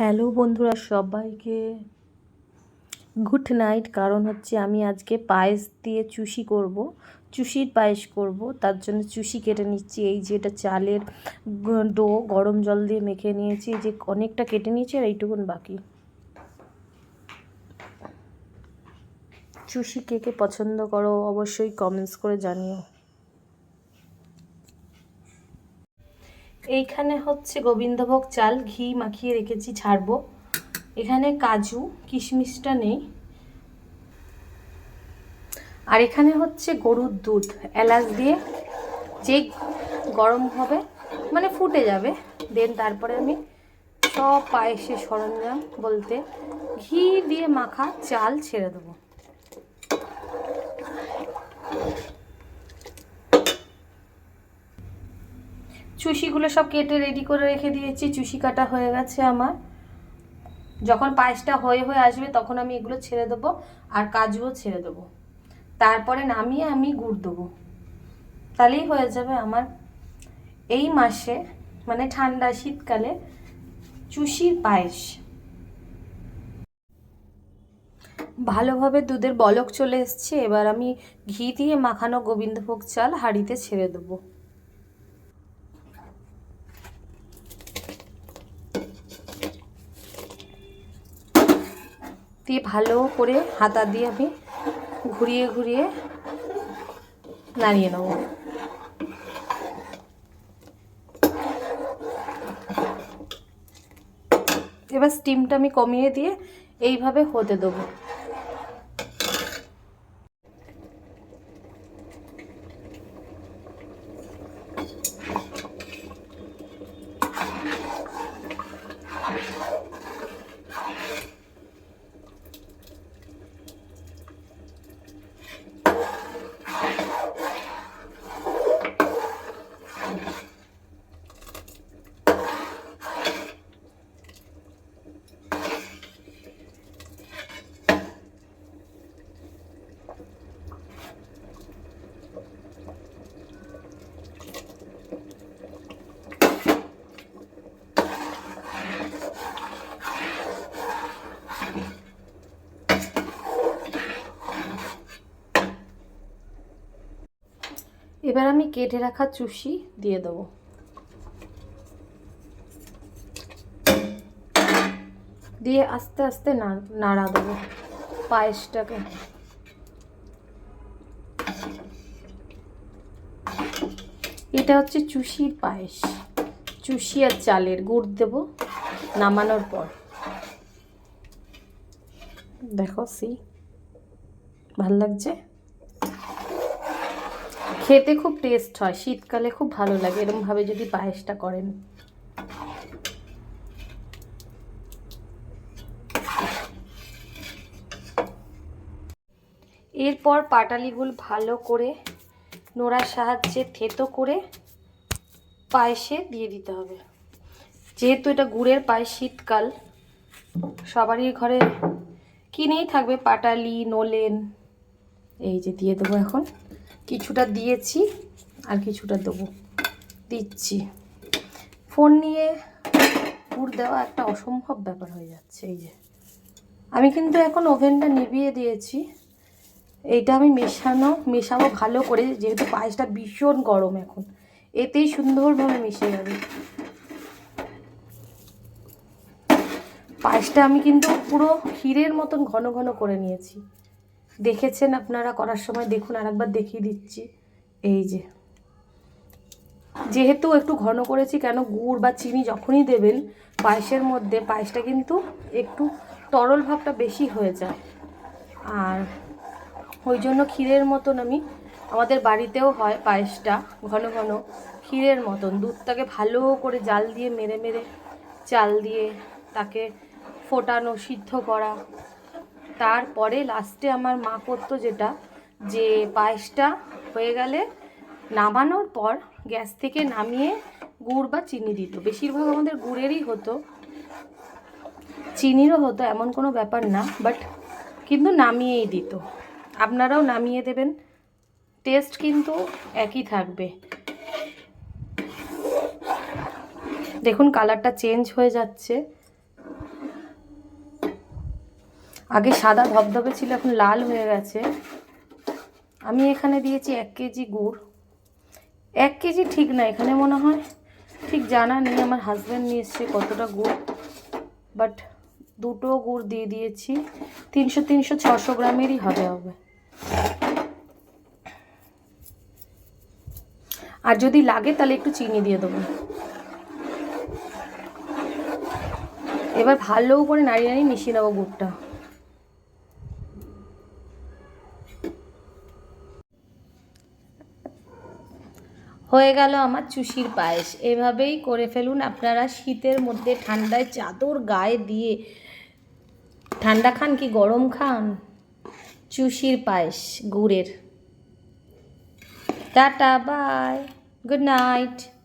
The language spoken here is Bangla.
হ্যালো বন্ধুরা সবাইকে। গুড নাইট কারণ হচ্ছে আমি আজকে পায়েস দিয়ে চুষি করব। চুষির পায়েস করব, তার জন্য চুষি কেটে নিচ্ছি। এই যে এটা চালের ডো গরম জল দিয়ে মেখে নিয়েছি। যে অনেকটা কেটে নিয়েছি আর এইটুকুন বাকি। চুষি কে কে পছন্দ করো অবশ্যই কমেন্টস করে জানিও। এইখানে হচ্ছে গোবিন্দভোগ চাল, ঘি মাখিয়ে রেখেছি, ছাড়বো। এখানে কাজু, কিশমিশটা নেই। আর এখানে হচ্ছে গরুর দুধ, এলাচ দিয়ে যে গরম হবে মানে ফুটে যাবে। দেন তারপরে আমি সব পায়েসের সরঞ্জাম বলতে ঘি দিয়ে মাখা চাল ছেড়ে দেবো। চুষিগুলো সব কেটে রেডি করে রেখে দিয়েছি, চুষি কাটা হয়ে গেছে আমার। যখন পায়েসটা হয়ে হয়ে আসবে তখন আমি এগুলো ছেড়ে দেবো আর কাজুও ছেড়ে দেবো। তারপরে নামিয়ে আমি গুড় দেবো। তাহলেই হয়ে যাবে আমার। এই মাসে মানে ঠান্ডা শীতকালে, চুষির পায়েস। ভালোভাবে দুধের বলক চলে এসছে, এবার আমি ঘি দিয়ে মাখানো গোবিন্দভোগ চাল হাঁড়িতে ছেড়ে দেবো। দিয়ে ভালো করে হাতা দিয়ে আমি ঘুরিয়ে ঘুরিয়ে নাড়িয়ে নেব। এবার স্টিমটা আমি কমিয়ে দিয়ে এইভাবে হতে দেবো। এবার আমি কেটে রাখা চুষি দিয়ে দেবো। দিয়ে আস্তে আস্তে নাড়া দেবো পায়েসটাকে। এটা হচ্ছে চুষির পায়েস। চুষি আর চালের গুড় দেব নামানোর পর। দেখো সি ভালো লাগছে? খেতে খুব টেস্ট হয়, শীতকালে খুব ভালো লাগে, এরমভাবে যদি পায়েসটা করেন। এরপর পাটালিগুল ভালো করে নোড়ার সাহায্যে থেতো করে পায়েসে দিয়ে দিতে হবে। যেহেতু এটা গুড়ের পায়েস শীতকাল, সবারই ঘরে কিনেই থাকবে পাটালি, নোলেন, এই যে দিয়ে দেবো এখন। কিছুটা দিয়েছি আর কিছুটা দেবো। দিচ্ছি। ফোন নিয়ে পুর দেওয়া একটা অসম্ভব ব্যাপার হয়ে যাচ্ছে, এই যে। আমি কিন্তু এখন ওভেনটা নিভিয়ে দিয়েছি। এইটা আমি মেশানো, মেশাবো ভালো করে, যেহেতু পায়েসটা ভীষণ গরম এখন। এতেই সুন্দরভাবে মিশে যাবে। পায়েসটা আমি কিন্তু পুরো ক্ষীরের মতন ঘন ঘন করে নিয়েছি। দেখেছেন আপনারা? করার সময় দেখুন, আরেকবার দেখিয়ে দিচ্ছি। এই যে। যেহেতু একটু ঘন করেছি, কেন গুড় বা চিনি যখনই দেবেন, পায়েসের মধ্যে, পায়েসটা কিন্তু একটু তরল ভাবটা বেশি হয়ে যায়। আর ওই জন্য ক্ষীরের মতন আমি, আমাদের বাড়িতেও হয় পায়েসটা ঘন ঘন, ক্ষীরের মতন। দুধটাকে ভালো করে জাল দিয়ে, মেরে মেরে, চাল দিয়ে তাকে ফোটানো, সিদ্ধ করা তারপরে লাস্টে আমার মা করতো যেটা, যে পায়েসটা হয়ে গেলে নামানোর পর গ্যাস থেকে নামিয়ে গুড় বা চিনি দিত। বেশিরভাগ আমাদের গুড়েরই হতো। চিনিরও হতো, এমন কোনো ব্যাপার না বাট কিন্তু নামিয়েই দিত। আপনারাও নামিয়ে দেবেন। টেস্ট কিন্তু একই থাকবে। দেখুন কালারটা চেঞ্জ হয়ে যাচ্ছে। আগে সাদা ধবধবে ছিল, এখন লাল হয়ে গেছে। আমি এখানে দিয়েছি এক কেজি গুড়। এক কেজি ঠিক না এখানে মনে হয়। ঠিক জানা নেই, আমার হাজব্যান্ড নিয়ে এসছে কতটা গুড়। বাট দুটো গুড় দিয়ে দিয়েছি। তিনশো তিনশো, ছশো গ্রামেরই হবে হবে। আর যদি লাগে তাহলে একটু চিনি দিয়ে দেবো। এবার ভালো করে নাড়িয়ে নাড়িয়ে মিশিয়ে নেব গুড়টা। হয়ে গেল আমার চুষির পায়েস। এভাবেই করে ফেলুন আপনারা শীতের মধ্যে ঠান্ডায় চাদর গায়ে দিয়ে। ঠান্ডা খান কি গরম খান? চুষির পায়েস, গুড়ের। Tata, bye. Good night.